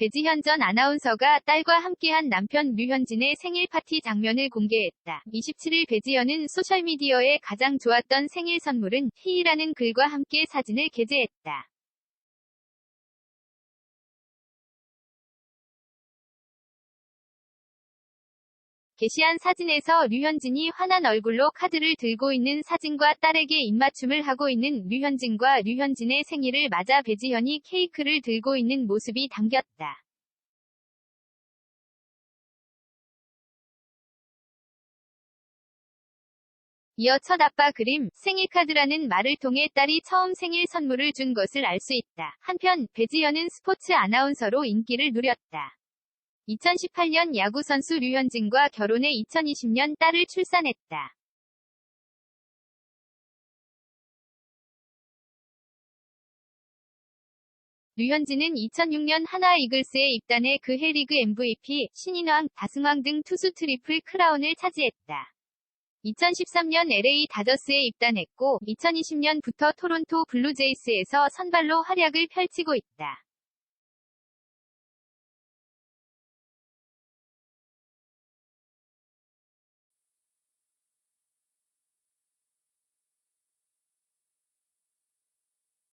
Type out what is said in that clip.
배지현 전 아나운서가 딸과 함께한 남편 류현진의 생일 파티 장면을 공개했다. 27일 배지현은 소셜미디어에 가장 좋았던 생일 선물은 희이라는 글과 함께 사진을 게재했다. 게시한 사진에서 류현진이 환한 얼굴로 카드를 들고 있는 사진과 딸에게 입맞춤을 하고 있는 류현진과 류현진의 생일을 맞아 배지현이 케이크를 들고 있는 모습이 담겼다. 이어 첫 아빠 그림, 생일카드라는 말을 통해 딸이 처음 생일 선물을 준 것을 알 수 있다. 한편, 배지현은 스포츠 아나운서로 인기를 누렸다. 2018년 야구선수 류현진과 결혼해 2020년 딸을 출산했다. 류현진은 2006년 하나 이글스에 입단해 그해 리그 MVP, 신인왕, 다승왕 등 투수 트리플 크라운을 차지했다. 2013년 LA 다저스에 입단했고 2020년부터 토론토 블루제이스에서 선발로 활약을 펼치고 있다.